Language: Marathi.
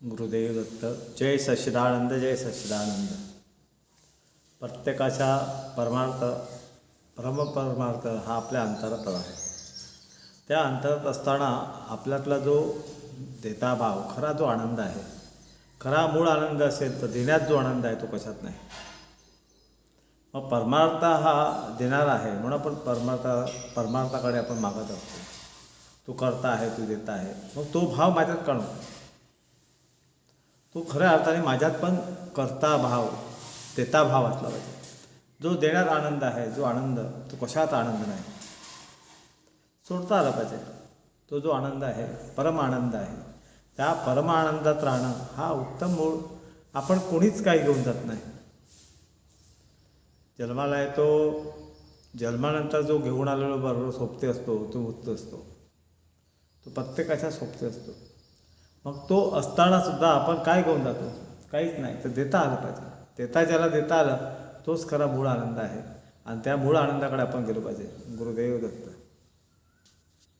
गुरुदेव दत्त जय सच्चिदानंद जय सच्चिदानंद प्रत्येकाच्या परमार्थ परमपरमार्थ हा आपल्या अंतरात आहे त्या अंतरात असताना आपल्यातला जो देता भाव खरा जो आनंद आहे खरा मूळ आनंद असेल तर देण्यात जो आनंद आहे तो कशात नाही मग परमार्थ हा देणारा आहे म्हणून आपण परमार्थ परमार्थाकडे आपण मागत असतो तू करता आहे तू देता आहे मग तो भाव माझ्यात काढू तो खऱ्या अर्थाने माझ्यात पण करता भाव देता भाव असला पाहिजे. जो देण्यात आनंद आहे जो आनंद तो कशात आनंद नाही? सोडता आला पाहिजे. तो जो आनंद आहे परम आनंद आहे त्या परम आनंदात राहणं हा उत्तम मूळ आपण कोणीच काही घेऊन जात नाही. जन्माला येतो जन्मानंतर जो घेऊन आलेलो बरोबर सोबते असतो तो मुक्त असतो. तो प्रत्येकाच्या सोबती असतो. मग तो असतानासुद्धा आपण काय घेऊन जातो? काहीच नाही. तर देता आलं पाहिजे. देता ज्याला देता आलं तोच खरा मूळ आनंद आहे. आणि त्या मूळ आनंदाकडे आपण गेलो पाहिजे. गुरुदेव दत्त.